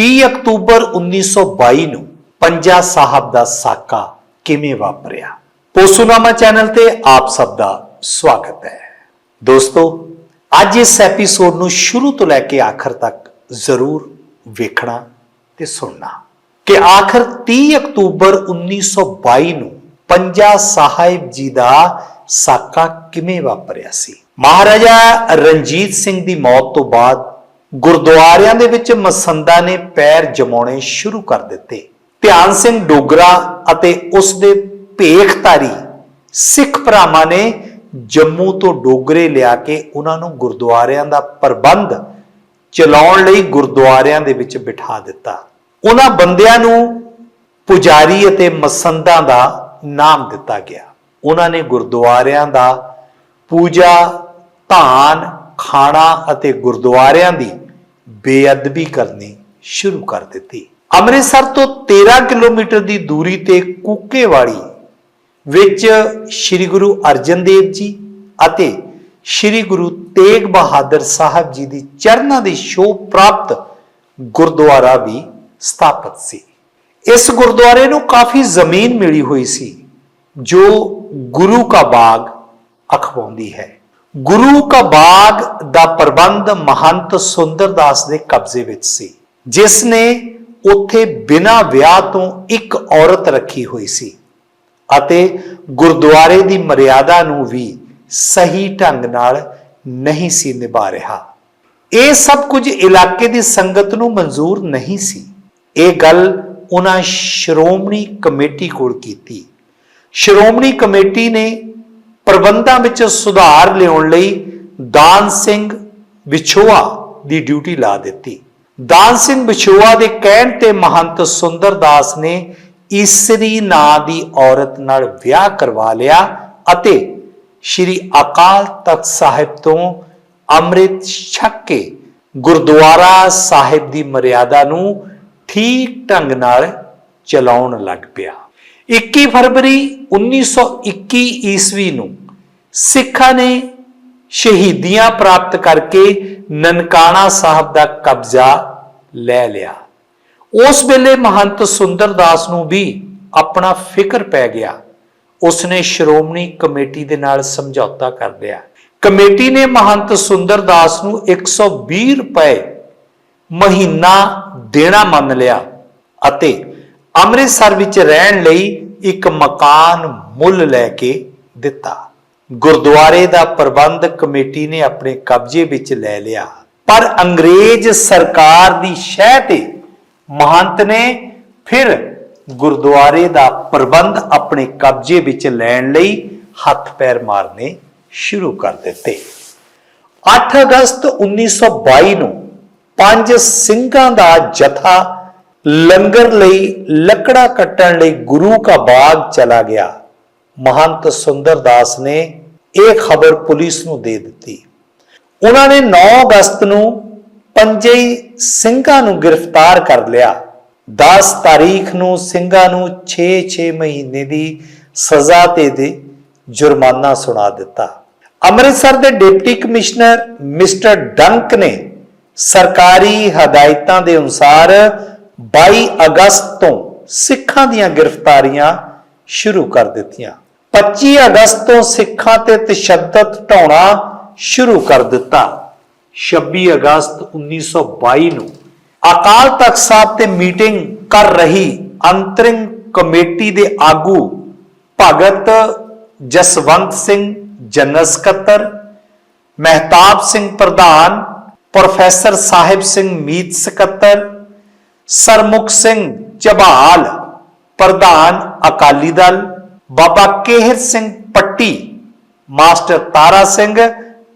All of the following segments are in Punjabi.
30 ਅਕਤੂਬਰ 1922 ਨੂੰ ਪੰਜਾ ਸਾਹਿਬ ਦਾ ਸਾਕਾ ਕਿਵੇਂ ਵਾਪਰਿਆ? ਪੋਸੂਨਾਮਾ ਚੈਨਲ ਤੇ ਆਪ ਸਭ ਦਾ ਸਵਾਗਤ ਹੈ। ਦੋਸਤੋ, ਅੱਜ ਇਸ ਐਪੀਸੋਡ ਨੂੰ ਸ਼ੁਰੂ ਤੋਂ ਲੈ ਕੇ ਆਖਰ ਤੱਕ ਜ਼ਰੂਰ ਵੇਖਣਾ ਤੇ ਸੁਣਨਾ। ਕਿ ਆਖਰ 30 ਅਕਤੂਬਰ 1922 ਨੂੰ ਪੰਜਾ ਸਾਹਿਬ ਜੀ ਦਾ ਸਾਕਾ ਕਿਵੇਂ ਵਾਪਰਿਆ ਸੀ? ਮਹਾਰਾਜਾ ਰਣਜੀਤ ਸਿੰਘ ਦੀ ਮੌਤ ਤੋਂ ਬਾਅਦ ਗੁਰਦੁਆਰਿਆਂ ਦੇ ਵਿੱਚ ਮਸੰਦਾ ਨੇ ਪੈਰ ਜਮਾਉਣੇ ਸ਼ੁਰੂ ਕਰ ਦਿੱਤੇ। ਧਿਆਨ ਸਿੰਘ ਡੋਗਰਾ ਅਤੇ ਉਸ ਦੇ ਭੇਖਧਾਰੀ ਸਿੱਖ ਭਰਾਵਾਂ ਨੇ ਜੰਮੂ ਤੋਂ ਡੋਗਰੇ ਲਿਆ ਕੇ ਉਹਨਾਂ ਨੂੰ ਗੁਰਦੁਆਰਿਆਂ ਦਾ ਪ੍ਰਬੰਧ ਚਲਾਉਣ ਲਈ ਗੁਰਦੁਆਰਿਆਂ ਦੇ ਵਿੱਚ ਬਿਠਾ ਦਿੱਤਾ। ਉਹਨਾਂ ਬੰਦਿਆਂ ਨੂੰ ਪੁਜਾਰੀ ਅਤੇ ਮਸੰਦਾਂ ਦਾ ਨਾਮ ਦਿੱਤਾ ਗਿਆ। ਉਹਨਾਂ ਨੇ ਗੁਰਦੁਆਰਿਆਂ ਦਾ ਪੂਜਾ, ਧਾਨ, ਖਾਣਾ ਅਤੇ ਗੁਰਦੁਆਰਿਆਂ ਦੀ ਬੇਅਦਬੀ ਕਰਨੀ ਸ਼ੁਰੂ ਕਰ ਦਿੱਤੀ। ਅੰਮ੍ਰਿਤਸਰ ਤੋਂ 13 ਕਿਲੋਮੀਟਰ ਦੀ ਦੂਰੀ ਤੇ ਕੂਕੇਵਾੜੀ ਵਿੱਚ ਸ੍ਰੀ ਗੁਰੂ ਅਰਜਨ ਦੇਵ ਜੀ ਅਤੇ ਸ੍ਰੀ ਗੁਰੂ ਤੇਗ ਬਹਾਦਰ ਸਾਹਿਬ ਜੀ ਦੀ ਚਰਨਾਂ ਦੀ ਸ਼ੋਭ ਪ੍ਰਾਪਤ ਗੁਰਦੁਆਰਾ ਵੀ ਸਥਾਪਿਤ ਸੀ। ਇਸ ਗੁਰਦੁਆਰੇ ਨੂੰ ਕਾਫੀ ਜ਼ਮੀਨ ਮਿਲੀ ਹੋਈ ਸੀ, ਜੋ ਗੁਰੂ ਕਾ ਬਾਗ ਅਖਵਾਉਂਦੀ ਹੈ। ਗੁਰੂ ਕਾ ਬਾਗ ਦਾ ਪ੍ਰਬੰਧ ਮਹੰਤ ਸੁੰਦਰਦਾਸ ਦੇ ਕਬਜ਼ੇ ਵਿੱਚ ਸੀ, ਜਿਸ ਨੇ ਉੱਥੇ ਬਿਨਾਂ ਵਿਆਹ ਤੋਂ ਇੱਕ ਔਰਤ ਰੱਖੀ ਹੋਈ ਸੀ ਅਤੇ ਗੁਰਦੁਆਰੇ ਦੀ ਮਰਿਆਦਾ ਨੂੰ ਵੀ ਸਹੀ ਢੰਗ ਨਾਲ ਨਹੀਂ ਸੀ ਨਿਭਾ ਰਿਹਾ। ਇਹ ਸਭ ਕੁਝ ਇਲਾਕੇ ਦੀ ਸੰਗਤ ਨੂੰ ਮਨਜ਼ੂਰ ਨਹੀਂ ਸੀ। ਇਹ ਗੱਲ ਉਹਨਾਂ ਸ਼੍ਰੋਮਣੀ ਕਮੇਟੀ ਕੋਲ ਕੀਤੀ। ਸ਼੍ਰੋਮਣੀ ਕਮੇਟੀ ਨੇ ਪ੍ਰਬੰਧਾਂ ਵਿੱਚ ਸੁਧਾਰ ਲਿਆਉਣ ਲਈ ਦਾਨ ਸਿੰਘ ਵਿਛੋਆ ਦੀ ਡਿਊਟੀ ਲਾ ਦਿੱਤੀ। ਦਾਨ ਸਿੰਘ ਵਿਛੋਆ ਦੇ ਕਹਿਣ ਤੇ ਮਹੰਤ ਸੁੰਦਰਦਾਸ ਨੇ ਈਸਰੀ ਨਾਂ ਦੀ ਔਰਤ ਨਾਲ ਵਿਆਹ ਕਰਵਾ ਲਿਆ ਅਤੇ ਸ਼੍ਰੀ ਅਕਾਲ ਤਖਤ ਸਾਹਿਬ ਤੋਂ ਅੰਮ੍ਰਿਤ ਛਕ ਕੇ ਗੁਰਦੁਆਰਾ ਸਾਹਿਬ ਦੀ ਮਰਿਆਦਾ ਨੂੰ ਠੀਕ ਢੰਗ ਨਾਲ ਚਲਾਉਣ ਲੱਗ ਪਿਆ। 21 ਫਰਵਰੀ 1921 ਈਸਵੀ ਨੂੰ ਸਿੱਖਾਂ ਨੇ ਸ਼ਹੀਦੀਆਂ ਪ੍ਰਾਪਤ ਕਰਕੇ ਨਨਕਾਣਾ ਸਾਹਿਬ ਦਾ ਕਬਜ਼ਾ ਲੈ ਲਿਆ। ਉਸ ਵੇਲੇ ਮਹੰਤ ਸੁੰਦਰਦਾਸ ਨੂੰ ਵੀ ਆਪਣਾ ਫਿਕਰ ਪੈ ਗਿਆ। ਉਸਨੇ ਸ਼੍ਰੋਮਣੀ ਕਮੇਟੀ ਦੇ ਨਾਲ ਸਮਝੌਤਾ ਕਰ ਲਿਆ। ਕਮੇਟੀ ਨੇ ਮਹੰਤ ਸੁੰਦਰਦਾਸ ਨੂੰ 120 ਰੁਪਏ ਮਹੀਨਾ ਦੇਣਾ ਮੰਨ ਲਿਆ ਅਤੇ ਅੰਮ੍ਰਿਤਸਰ ਵਿੱਚ ਰਹਿਣ ਲਈ ਇੱਕ ਮਕਾਨ ਮੁੱਲ ਲੈ ਕੇ ਦਿੱਤਾ। ਗੁਰਦੁਆਰੇ ਦਾ ਪ੍ਰਬੰਧ ਕਮੇਟੀ ਨੇ ਆਪਣੇ ਕਬਜ਼ੇ ਵਿੱਚ ਲੈ ਲਿਆ। ਪਰ ਅੰਗਰੇਜ਼ ਸਰਕਾਰ ਦੀ ਸ਼ਹਿ ਤੇ ਮਹੰਤ ਨੇ ਫਿਰ ਗੁਰਦੁਆਰੇ ਦਾ ਪ੍ਰਬੰਧ ਆਪਣੇ ਕਬਜ਼ੇ ਵਿੱਚ ਲੈਣ ਲਈ ਹੱਥ ਪੈਰ ਮਾਰਨੇ ਸ਼ੁਰੂ ਕਰ ਦਿੱਤੇ। 8 ਅਗਸਤ 1922 ਨੂੰ ਪੰਜ ਸਿੰਘਾਂ ਦਾ ਜਥਾ ਲੰਗਰ ਲਈ ਲੱਕੜਾ ਕੱਟਣ ਲਈ ਗੁਰੂ ਕਾ ਬਾਗ ਚਲਾ ਗਿਆ। ਮਹੰਤ ਸੁੰਦਰਦਾਸ ਨੇ ਇਹ ਖਬਰ ਪੁਲਿਸ ਨੂੰ ਦੇ ਦਿੱਤੀ। ਉਹਨਾਂ ਨੇ 9 ਅਗਸਤ ਨੂੰ ਪੰਜੇ ਸਿੰਘਾਂ ਨੂੰ ਗ੍ਰਿਫਤਾਰ ਕਰ ਲਿਆ। 10 ਤਾਰੀਖ ਨੂੰ ਸਿੰਘਾਂ ਨੂੰ 6-6 ਮਹੀਨੇ ਦੀ ਸਜ਼ਾ ਤੇ ਦੇ ਜੁਰਮਾਨਾ ਸੁਣਾ ਦਿੱਤਾ। ਅੰਮ੍ਰਿਤਸਰ ਦੇ ਡਿਪਟੀ ਕਮਿਸ਼ਨਰ ਮਿਸਟਰ ਡੰਕ ਨੇ ਸਰਕਾਰੀ ਹਦਾਇਤਾਂ ਦੇ ਅਨੁਸਾਰ 22 ਅਗਸਤ ਤੋਂ ਸਿੱਖਾਂ ਦੀਆਂ ਗ੍ਰਿਫਤਾਰੀਆਂ ਸ਼ੁਰੂ ਕਰ ਦਿੱਤੀਆਂ। 25 ਅਗਸਤ ਤੋਂ ਸਿੱਖਾਂ ਤੇ ਤਸ਼ੱਦਦ ਢਾਉਣਾ ਸ਼ੁਰੂ ਕਰ ਦਿੱਤਾ। 26 ਅਗਸਤ 1922 ਨੂੰ ਅਕਾਲ ਤਖਤ ਸਾਹਿਬ ਤੇ ਮੀਟਿੰਗ ਕਰ ਰਹੀ ਅੰਤਰਿੰਗ ਕਮੇਟੀ ਦੇ ਆਗੂ ਭਗਤ ਜਸਵੰਤ ਸਿੰਘ ਜਨਰਲ ਸਕੱਤਰ ਮਹਿਤਾਬ ਸਿੰਘ ਪ੍ਰਧਾਨ, ਪ੍ਰੋਫੈਸਰ ਸਾਹਿਬ ਸਿੰਘ ਮੀਤ ਸਕੱਤਰ, ਸਰਮੁਖ ਸਿੰਘ ਝਬਾਲ ਪ੍ਰਧਾਨ ਅਕਾਲੀ ਦਲ ਬਾਬਾ ਕੇਹਰ ਸਿੰਘ ਪੱਟੀ, ਮਾਸਟਰ ਤਾਰਾ ਸਿੰਘ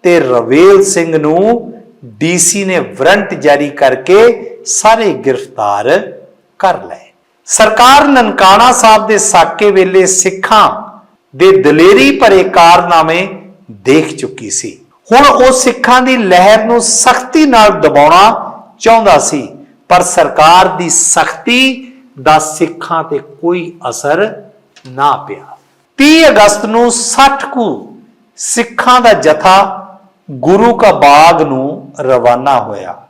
ਤੇ ਰਵੇਲ ਸਿੰਘ ਨੂੰ ਡੀਸੀ ਨੇ ਵਾਰੰਟ ਜਾਰੀ ਕਰਕੇ ਸਾਰੇ ਗ੍ਰਿਫਤਾਰ ਕਰ ਲਏ। ਸਰਕਾਰ ਨਨਕਾਣਾ ਸਾਹਿਬ ਦੇ ਸਾਕੇ ਵੇਲੇ ਸਿੱਖਾਂ ਦੇ ਦਲੇਰੀ ਭਰੇ ਕਾਰਨਾਮੇ ਦੇਖ ਚੁੱਕੀ ਸੀ। ਹੁਣ ਉਹ ਸਿੱਖਾਂ ਦੀ ਲਹਿਰ ਨੂੰ ਸਖਤੀ ਨਾਲ ਦਬਾਉਣਾ ਚਾਹੁੰਦਾ ਸੀ, ਪਰ ਸਰਕਾਰ ਦੀ ਸਖਤੀ ਦਾ ਸਿੱਖਾਂ ਤੇ ਕੋਈ ਅਸਰ ਨਾ ਪਿਆ। 30 ਅਗਸਤ ਨੂੰ 60 ਕੁ ਸਿੱਖਾਂ ਦਾ ਜਥਾ ਗੁਰੂ ਕਾ ਬਾਗ ਨੂੰ ਰਵਾਨਾ ਹੋਇਆ।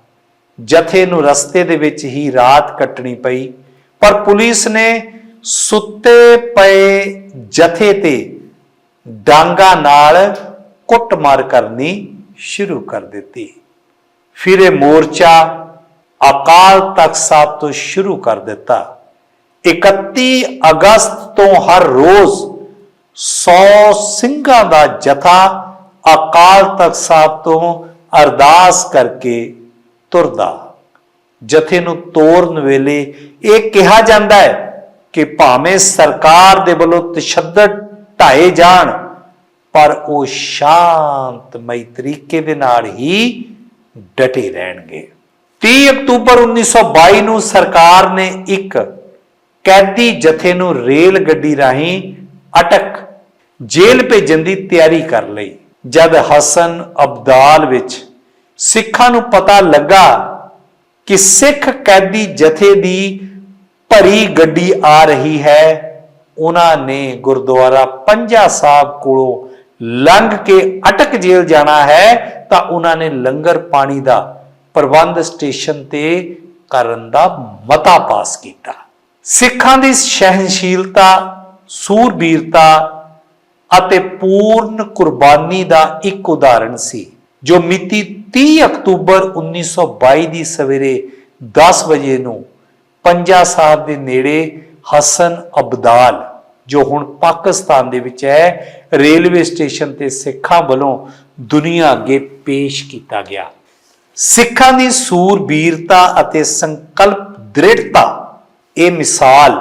ਜਥੇ ਨੂੰ ਰਸਤੇ ਦੇ ਵਿੱਚ ਹੀ ਰਾਤ ਕੱਟਣੀ ਪਈ, ਪਰ ਪੁਲਿਸ ਨੇ ਸੁੱਤੇ ਪਏ ਜਥੇ ਤੇ ਡਾਂਗਾ ਨਾਲ ਕੁੱਟਮਾਰ ਕਰਨੀ ਸ਼ੁਰੂ ਕਰ ਦਿੱਤੀ। ਫਿਰ ਇਹ ਮੋਰਚਾ ਅਕਾਲ ਤਖਤ ਸਾਹਿਬ ਤੋਂ ਸ਼ੁਰੂ ਕਰ ਦਿੱਤਾ। 31 ਅਗਸਤ ਤੋਂ ਹਰ ਰੋਜ਼ 100 ਸਿੰਘਾਂ ਦਾ ਜਥਾ ਅਕਾਲ ਤਖਤ ਸਾਹਿਬ ਤੋਂ ਅਰਦਾਸ ਕਰਕੇ ਤੁਰਦਾ। ਜਥੇ ਨੂੰ ਤੋਰਨ ਵੇਲੇ ਇਹ ਕਿਹਾ ਜਾਂਦਾ ਹੈ ਕਿ ਭਾਵੇਂ ਸਰਕਾਰ ਦੇ ਵੱਲੋਂ ਤਸ਼ੱਦਦ ਢਾਏ ਜਾਣ, ਪਰ ਉਹ ਸ਼ਾਂਤਮਈ ਤਰੀਕੇ ਦੇ ਨਾਲ ਹੀ ਡਟੇ ਰਹਿਣਗੇ। 30 ਅਕਤੂਬਰ 1922 ਨੂੰ ਸਰਕਾਰ ਨੇ ਇੱਕ ਕੈਦੀ ਜਥੇ ਨੂੰ ਰੇਲ ਗੱਡੀ ਰਾਹੀਂ ਅਟਕ, ਜੇਲ੍ਹ ਭੇਜਣ ਦੀ ਤਿਆਰੀ ਕਰ ਲਈ। ਜਦ ਹਸਨ ਅਬਦਾਲ ਵਿੱਚ ਸਿੱਖਾਂ ਨੂੰ ਪਤਾ ਲੱਗਾ ਕਿ ਸਿੱਖ ਕੈਦੀ ਜਥੇ ਦੀ ਭਰੀ ਗੱਡੀ ਆ ਰਹੀ ਹੈ, ਉਹਨਾਂ ਨੇ ਗੁਰਦੁਆਰਾ ਪੰਜਾ ਸਾਹਿਬ ਕੋਲੋਂ ਲੰਘ ਕੇ ਅਟਕ ਜੇਲ੍ਹ ਜਾਣਾ ਹੈ, ਤਾਂ ਉਹਨਾਂ ਨੇ ਲੰਗਰ ਪਾਣੀ ਦਾ ਪ੍ਰਬੰਧ ਸਟੇਸ਼ਨ ਤੇ ਕਰਨ ਦਾ ਮਤਾ ਪਾਸ ਕੀਤਾ। ਸਿੱਖਾਂ ਦੀ ਸਹਿਨਸ਼ੀਲਤਾ ਸੂਰਬੀਰਤਾ ਅਤੇ ਪੂਰਨ ਕੁਰਬਾਨੀ ਦਾ ਇੱਕ ਉਦਾਹਰਣ ਸੀ, ਜੋ ਮਿਤੀ 30 ਅਕਤੂਬਰ 1922 ਦੀ ਸਵੇਰੇ 10 ਵਜੇ ਨੂੰ ਪੰਜਾ ਸਾਹਿਬ ਦੇ ਨੇੜੇ ਹਸਨ ਅਬਦਾਲ, ਜੋ ਹੁਣ ਪਾਕਿਸਤਾਨ ਦੇ ਵਿੱਚ ਹੈ, ਰੇਲਵੇ ਸਟੇਸ਼ਨ ਤੇ ਸਿੱਖਾਂ ਵੱਲੋਂ ਦੁਨੀਆ ਅੱਗੇ ਪੇਸ਼ ਕੀਤਾ ਗਿਆ। ਸਿੱਖਾਂ ਦੀ ਸੂਰਬੀਰਤਾ ਅਤੇ ਸੰਕਲਪ ਦ੍ਰਿੜਤਾ ਇਹ ਮਿਸਾਲ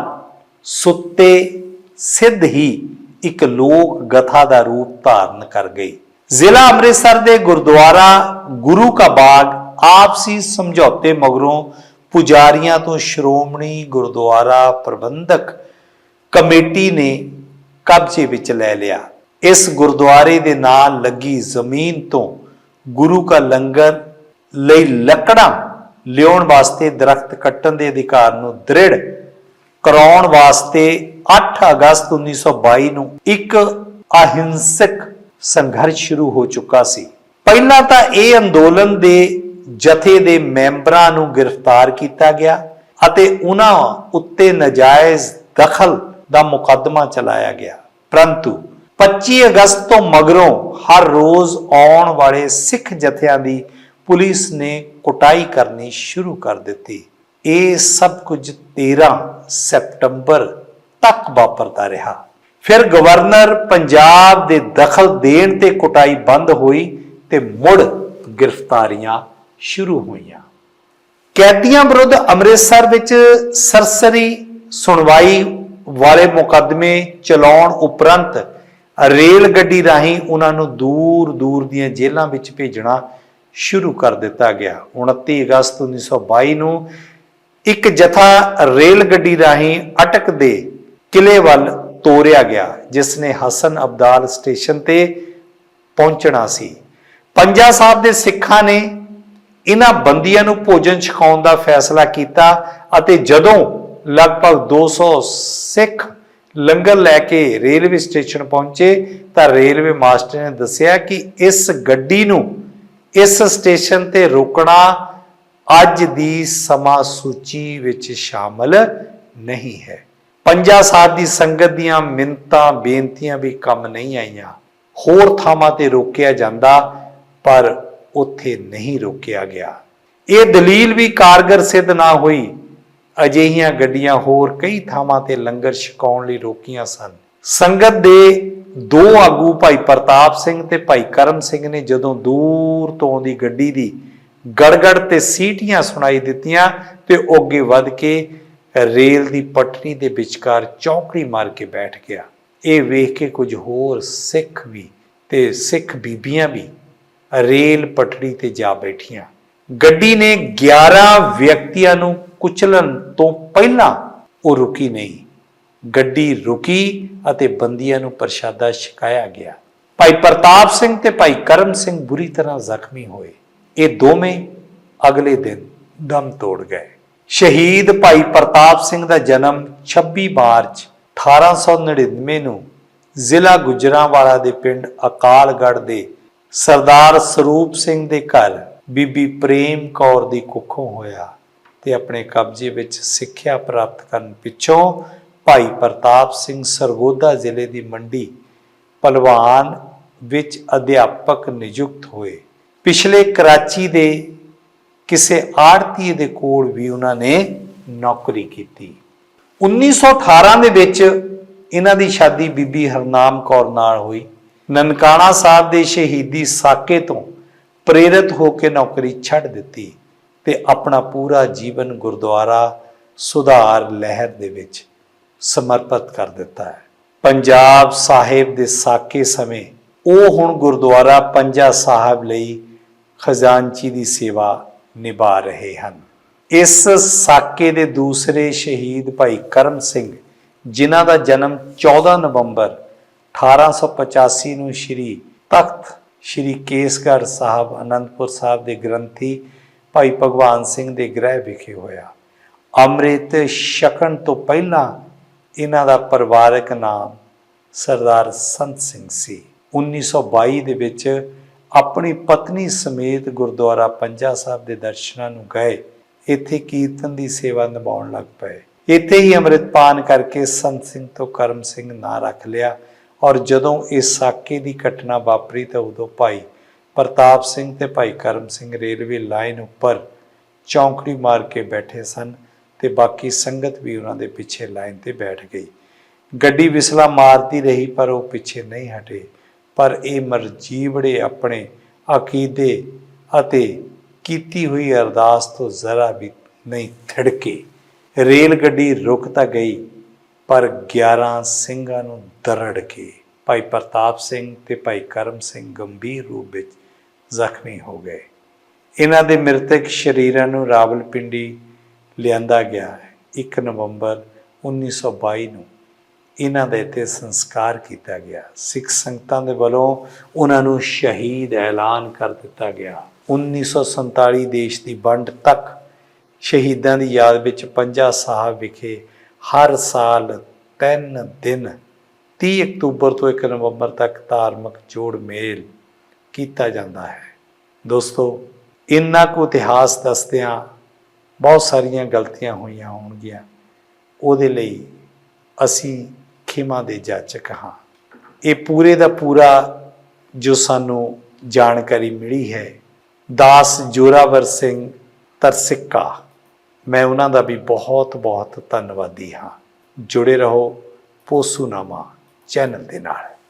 ਸੁੱਤੇ ਸਿੱਧ ਹੀ ਇੱਕ ਲੋਕ ਗਥਾ ਦਾ ਰੂਪ ਧਾਰਨ ਕਰ ਗਈ। ਜ਼ਿਲ੍ਹਾ ਅੰਮ੍ਰਿਤਸਰ ਦੇ ਗੁਰਦੁਆਰਾ ਗੁਰੂ ਕਾ ਬਾਗ ਆਪਸੀ ਸਮਝੌਤੇ ਮਗਰੋਂ ਪੁਜਾਰੀਆਂ ਤੋਂ ਸ਼੍ਰੋਮਣੀ ਗੁਰਦੁਆਰਾ ਪ੍ਰਬੰਧਕ ਕਮੇਟੀ ਨੇ ਕਬਜ਼ੇ ਵਿੱਚ ਲੈ ਲਿਆ। ਇਸ ਗੁਰਦੁਆਰੇ ਦੇ ਨਾਲ ਲੱਗੀ ਜ਼ਮੀਨ ਤੋਂ ਗੁਰੂ ਕਾ ਲੰਗਰ ਲਈ ਲੱਕੜਾਂ ਲਿਆਉਣ ਵਾਸਤੇ ਦਰਖਤ ਕੱਟਣ ਦੇ ਅਧਿਕਾਰ ਨੂੰ ਦ੍ਰਿੜ ਕਰਾਉਣ ਵਾਸਤੇ 8 ਅਗਸਤ 1922 ਨੂੰ ਇੱਕ ਅਹਿੰਸਕ ਸੰਘਰਸ਼ ਸ਼ੁਰੂ ਹੋ ਚੁੱਕਾ ਸੀ। ਪਹਿਲਾਂ ਤਾਂ ਇਹ ਅੰਦੋਲਨ ਦੇ ਜਥੇ ਦੇ ਮੈਂਬਰਾਂ ਨੂੰ ਗ੍ਰਿਫਤਾਰ ਕੀਤਾ ਗਿਆ ਅਤੇ ਉਹਨਾਂ ਉੱਤੇ ਨਜਾਇਜ਼ ਦਖਲ ਦਾ ਮੁਕੱਦਮਾ ਚਲਾਇਆ ਗਿਆ। ਪਰੰਤੂ 25 ਅਗਸਤ ਤੋਂ ਮਗਰੋਂ ਹਰ ਰੋਜ਼ ਆਉਣ ਵਾਲੇ ਸਿੱਖ ਜਥਿਆਂ ਦੀ ਪੁਲਿਸ ਨੇ ਕੁਟਾਈ ਕਰਨੀ ਸ਼ੁਰੂ ਕਰ ਦਿੱਤੀ। ਇਹ ਸਭ ਕੁਝ 13 ਸਤੰਬਰ ਤੱਕ ਵਾਪਰਦਾ ਰਿਹਾ। ਫਿਰ ਗਵਰਨਰ ਪੰਜਾਬ ਦੇ ਦਖਲ ਦੇਣ ਤੇ ਕੁਟਾਈ ਬੰਦ ਹੋਈ ਤੇ ਮੁੜ ਗ੍ਰਿਫਤਾਰੀਆਂ ਸ਼ੁਰੂ ਹੋਈਆਂ। ਕੈਦੀਆਂ ਵਿਰੁੱਧ ਅੰਮ੍ਰਿਤਸਰ ਵਿੱਚ ਸਰਸਰੀ ਸੁਣਵਾਈ ਵਾਲੇ ਮੁਕੱਦਮੇ ਚਲਾਉਣ ਉਪਰੰਤ ਰੇਲ ਗੱਡੀ ਰਾਹੀਂ ਉਹਨਾਂ ਨੂੰ ਦੂਰ ਦੂਰ ਦੀਆਂ ਜੇਲ੍ਹਾਂ ਵਿੱਚ ਭੇਜਣਾ ਸ਼ੁਰੂ ਕਰ ਦਿੱਤਾ ਗਿਆ। 29 ਅਗਸਤ 1922 ਨੂੰ ਇੱਕ ਜਥਾ ਰੇਲ ਗੱਡੀ ਰਾਹੀਂ ਅਟਕ ਦੇ ਕਿਲੇ ਵੱਲ ਤੋਰਿਆ ਗਿਆ, ਜਿਸ ਨੇ ਹਸਨ ਅਬਦਾਲ ਸਟੇਸ਼ਨ ਤੇ ਪਹੁੰਚਣਾ ਸੀ। ਪੰਜਾ ਸਾਹਿਬ ਦੇ ਸਿੱਖਾਂ ਨੇ ਇਹਨਾਂ ਬੰਦੀਆਂ ਨੂੰ ਭੋਜਨ ਛਕਾਉਣ ਦਾ ਫੈਸਲਾ ਕੀਤਾ ਅਤੇ ਜਦੋਂ ਲਗਭਗ 200 ਸਿੱਖ ਲੰਗਰ ਲੈ ਕੇ ਰੇਲਵੇ ਸਟੇਸ਼ਨ ਪਹੁੰਚੇ, ਤਾਂ ਰੇਲਵੇ ਮਾਸਟਰ ਨੇ ਦੱਸਿਆ ਕਿ ਇਸ ਗੱਡੀ ਨੂੰ ਇਸ ਸਟੇਸ਼ਨ ਤੇ ਰੋਕਣਾ ਅੱਜ ਦੀ ਸਮਾਂ ਸੂਚੀ ਵਿੱਚ ਸ਼ਾਮਲ ਨਹੀਂ ਹੈ। ਪੰਜਾ ਸਾਹਿਬ ਦੀ ਸੰਗਤ ਦੀਆਂ ਮਿੰਤਾਂ ਬੇਨਤੀਆਂ ਵੀ ਕੰਮ ਨਹੀਂ ਆਈਆਂ। ਹੋਰ ਥਾਵਾਂ ਤੇ ਰੋਕਿਆ ਜਾਂਦਾ, ਪਰ ਉੱਥੇ ਨਹੀਂ ਰੋਕਿਆ ਗਿਆ। ਇਹ ਦਲੀਲ ਵੀ ਕਾਰਗਰ ਸਿੱਧ ਨਾ ਹੋਈ। ਅਜਿਹੀਆਂ ਗੱਡੀਆਂ ਹੋਰ ਕਈ ਥਾਵਾਂ ਤੇ ਲੰਗਰ ਛਕਾਉਣ ਲਈ ਰੋਕੀਆਂ ਸਨ। ਸੰਗਤ ਦੇ ਦੋ ਆਗੂ ਭਾਈ ਪ੍ਰਤਾਪ ਸਿੰਘ ਤੇ ਭਾਈ ਕਰਮ ਸਿੰਘ ਨੇ ਜਦੋਂ ਦੂਰ ਤੋਂ ਆਉਂਦੀ ਗੱਡੀ ਦੀ ਗੜਗੜ ਤੇ ਸੀਟੀਆਂ ਸੁਣਾਈ ਦਿੱਤੀਆਂ ਤੇ ਅੱਗੇ ਵੱਧ ਕੇ ਰੇਲ ਦੀ ਪਟੜੀ ਦੇ ਵਿਚਕਾਰ ਚੌਕੜੀ ਮਾਰ ਕੇ ਬੈਠ ਗਿਆ। ਇਹ ਵੇਖ ਕੇ ਕੁਝ ਹੋਰ ਸਿੱਖ ਵੀ ਤੇ ਸਿੱਖ ਬੀਬੀਆਂ ਵੀ ਰੇਲ ਪਟੜੀ ਤੇ ਜਾ ਬੈਠੀਆਂ। ਗੱਡੀ ਨੇ 11 ਵਿਅਕਤੀਆਂ ਨੂੰ ਕੁਚਲਣ ਤੋਂ ਪਹਿਲਾਂ ਉਹ ਰੁਕੀ ਨਹੀਂ। ਗੱਡੀ ਰੁਕੀ ਅਤੇ ਬੰਦੀਆਂ ਨੂੰ ਪ੍ਰਸ਼ਾਦਾ ਛਕਾਇਆ ਗਿਆ। ਭਾਈ ਪ੍ਰਤਾਪ ਸਿੰਘ ਤੇ ਭਾਈ ਕਰਮ ਸਿੰਘ ਬੁਰੀ ਤਰ੍ਹਾਂ ਜ਼ਖਮੀ ਹੋਏ। ਇਹ ਦੋਵੇਂ ਅਗਲੇ ਦਿਨ ਦਮ ਤੋੜ ਗਏ। ਸ਼ਹੀਦ ਭਾਈ ਪ੍ਰਤਾਪ ਸਿੰਘ ਦਾ ਜਨਮ 26 ਮਾਰਚ 1899 ਨੂੰ ਜ਼ਿਲ੍ਹਾ ਗੁਜਰਾਂਵਾਲਾ ਦੇ ਪਿੰਡ ਅਕਾਲਗੜ੍ਹ ਦੇ ਸਰਦਾਰ ਸਰੂਪ ਸਿੰਘ ਦੇ ਘਰ ਬੀਬੀ ਪ੍ਰੇਮ ਕੌਰ ਦੀ ਕੁੱਖੋਂ ਹੋਇਆ ਤੇ ਆਪਣੇ ਕਬਜ਼ੇ ਵਿੱਚ ਸਿੱਖਿਆ ਪ੍ਰਾਪਤ ਕਰਨ ਪਿੱਛੋਂ ਭਾਈ ਪ੍ਰਤਾਪ ਸਿੰਘ ਸਰਗੋਦਾ ਜ਼ਿਲ੍ਹੇ ਦੀ ਮੰਡੀ ਪਲਵਾਨ ਵਿੱਚ ਅਧਿਆਪਕ ਨਿਯੁਕਤ ਹੋਏ। ਪਿਛਲੇ ਕਰਾਚੀ ਦੇ ਕਿਸੇ ਆੜਤੀ ਦੇ ਕੋਲ ਵੀ ਉਹਨਾਂ ਨੇ ਨੌਕਰੀ ਕੀਤੀ। 1918 ਦੇ ਵਿੱਚ ਇਹਨਾਂ ਦੀ ਸ਼ਾਦੀ ਬੀਬੀ ਹਰਨਾਮ ਕੌਰ ਨਾਲ ਹੋਈ। ਨਨਕਾਣਾ ਸਾਹਿਬ ਦੇ ਸ਼ਹੀਦੀ ਸਾਕੇ ਤੋਂ ਪ੍ਰੇਰਿਤ ਹੋ ਕੇ ਨੌਕਰੀ ਛੱਡ ਦਿੱਤੀ ਤੇ ਆਪਣਾ ਪੂਰਾ ਜੀਵਨ ਗੁਰਦੁਆਰਾ ਸੁਧਾਰ ਲਹਿਰ ਦੇ ਵਿੱਚ ਸਮਰਪਿਤ ਕਰ ਦਿੱਤਾ ਹੈ। ਪੰਜਾਬ ਸਾਹਿਬ ਦੇ ਸਾਕੇ ਸਮੇਂ ਉਹ ਹੁਣ ਗੁਰਦੁਆਰਾ ਪੰਜਾ ਸਾਹਿਬ ਲਈ ਖਜ਼ਾਨਚੀ ਦੀ ਸੇਵਾ ਨਿਭਾ ਰਹੇ ਹਨ। ਇਸ ਸਾਕੇ ਦੇ ਦੂਸਰੇ ਸ਼ਹੀਦ ਭਾਈ ਕਰਮ ਸਿੰਘ, ਜਿਨ੍ਹਾਂ ਦਾ ਜਨਮ 14 ਨਵੰਬਰ 1885 ਨੂੰ ਸ਼੍ਰੀ ਤਖਤ ਸ਼੍ਰੀ ਕੇਸਗੜ੍ਹ ਸਾਹਿਬ, ਅਨੰਦਪੁਰ ਸਾਹਿਬ ਦੇ ਗ੍ਰੰਥੀ ਭਾਈ ਭਗਵਾਨ ਸਿੰਘ ਦੇ ਗ੍ਰਹਿ ਵਿਖੇ ਹੋਇਆ। ਅੰਮ੍ਰਿਤ ਛਕਣ ਤੋਂ ਪਹਿਲਾਂ ਇਹਨਾਂ ਦਾ ਪਰਿਵਾਰਕ ਨਾਮ ਸਰਦਾਰ ਸੰਤ ਸਿੰਘ ਸੀ। 1922 ਦੇ ਵਿੱਚ ਆਪਣੀ ਪਤਨੀ ਸਮੇਤ ਗੁਰਦੁਆਰਾ ਪੰਜਾ ਸਾਹਿਬ ਦੇ ਦਰਸ਼ਨਾਂ ਨੂੰ ਗਏ। ਇੱਥੇ ਕੀਰਤਨ ਦੀ ਸੇਵਾ ਨਿਭਾਉਣ ਲੱਗ ਪਏ। ਇੱਥੇ ਹੀ ਅੰਮ੍ਰਿਤਪਾਨ ਕਰਕੇ ਸੰਤ ਸਿੰਘ ਤੋਂ ਕਰਮ ਸਿੰਘ ਨਾਂ ਰੱਖ ਲਿਆ ਔਰ ਜਦੋਂ ਇਸ ਸਾਕੇ ਦੀ ਘਟਨਾ ਵਾਪਰੀ ਤਾਂ ਉਦੋਂ ਭਾਈ ਪ੍ਰਤਾਪ ਸਿੰਘ ਤੇ ਭਾਈ ਕਰਮ ਸਿੰਘ ਰੇਲਵੇ ਲਾਈਨ ਉੱਪਰ ਚੌਂਕੜੀ ਮਾਰ ਕੇ ਬੈਠੇ ਸਨ। ਤੇ ਬਾਕੀ ਸੰਗਤ ਵੀ ਉਹਨਾਂ ਦੇ ਪਿੱਛੇ ਲਾਈਨ ਤੇ ਬੈਠ ਗਈ। ਗੱਡੀ ਵਿਸਲਾ ਮਾਰਦੀ ਰਹੀ, ਪਰ ਉਹ ਪਿੱਛੇ ਨਹੀਂ ਹਟੇ। ਪਰ ਇਹ ਮਰਜੀਵੜੇ ਆਪਣੇ ਅਕੀਦੇ ਅਤੇ ਕੀਤੀ ਹੋਈ ਅਰਦਾਸ ਤੋਂ ਜ਼ਰਾ ਵੀ ਨਹੀਂ ਥੜਕੇ। ਰੇਲ ਗੱਡੀ ਰੁਕ ਤਾਂ ਗਈ, ਪਰ 11 ਸਿੰਘਾਂ ਨੂੰ ਦਰੜ ਕੇ। ਭਾਈ ਪ੍ਰਤਾਪ ਸਿੰਘ ਤੇ ਭਾਈ ਕਰਮ ਸਿੰਘ ਗੰਭੀਰ ਰੂਪ ਵਿੱਚ ਜ਼ਖਮੀ ਹੋ ਗਏ। ਇਹਨਾਂ ਦੇ ਮ੍ਰਿਤਕ ਸ਼ਰੀਰਾਂ ਨੂੰ ਰਾਵਲਪਿੰਡੀ ਲਿਆਂਦਾ ਗਿਆ ਹੈ। 1 ਨਵੰਬਰ 1922 ਨੂੰ ਇਹਨਾਂ ਦੇ ਇੱਥੇ ਸੰਸਕਾਰ ਕੀਤਾ ਗਿਆ। ਸਿੱਖ ਸੰਗਤਾਂ ਦੇ ਵੱਲੋਂ ਉਹਨਾਂ ਨੂੰ ਸ਼ਹੀਦ ਐਲਾਨ ਕਰ ਦਿੱਤਾ ਗਿਆ। 1947 ਦੇਸ਼ ਦੀ ਵੰਡ ਤੱਕ ਸ਼ਹੀਦਾਂ ਦੀ ਯਾਦ ਵਿੱਚ ਪੰਜਾ ਸਾਹਿਬ ਵਿਖੇ ਹਰ ਸਾਲ 3 ਦਿਨ 30 ਅਕਤੂਬਰ ਤੋਂ 1 ਨਵੰਬਰ ਤੱਕ ਧਾਰਮਿਕ ਜੋੜ ਮੇਲ ਕੀਤਾ ਜਾਂਦਾ ਹੈ। ਦੋਸਤੋ, ਇੰਨਾ ਕੁ ਇਤਿਹਾਸ ਦੱਸਦਿਆਂ ਬਹੁਤ ਸਾਰੀਆਂ ਗਲਤੀਆਂ ਹੋਈਆਂ ਹੋਣਗੀਆਂ। ਉਹਦੇ ਲਈ ਅਸੀਂ ਖਿਮਾ ਦੇ ਜਾਚਕ ਹਾਂ। ਇਹ ਪੂਰੇ ਦਾ ਪੂਰਾ ਜੋ ਸਾਨੂੰ ਜਾਣਕਾਰੀ ਮਿਲੀ ਹੈ, ਦਾਸ ਜੋਰਾਵਰ ਸਿੰਘ ਤਰਸਿੱਕਾ, ਮੈਂ ਉਹਨਾਂ ਦਾ ਵੀ ਬਹੁਤ ਬਹੁਤ ਧੰਨਵਾਦੀ ਹਾਂ। ਜੁੜੇ ਰਹੋ ਪੋਸੂਨਾਮਾ ਚੈਨਲ ਦੇ ਨਾਲ।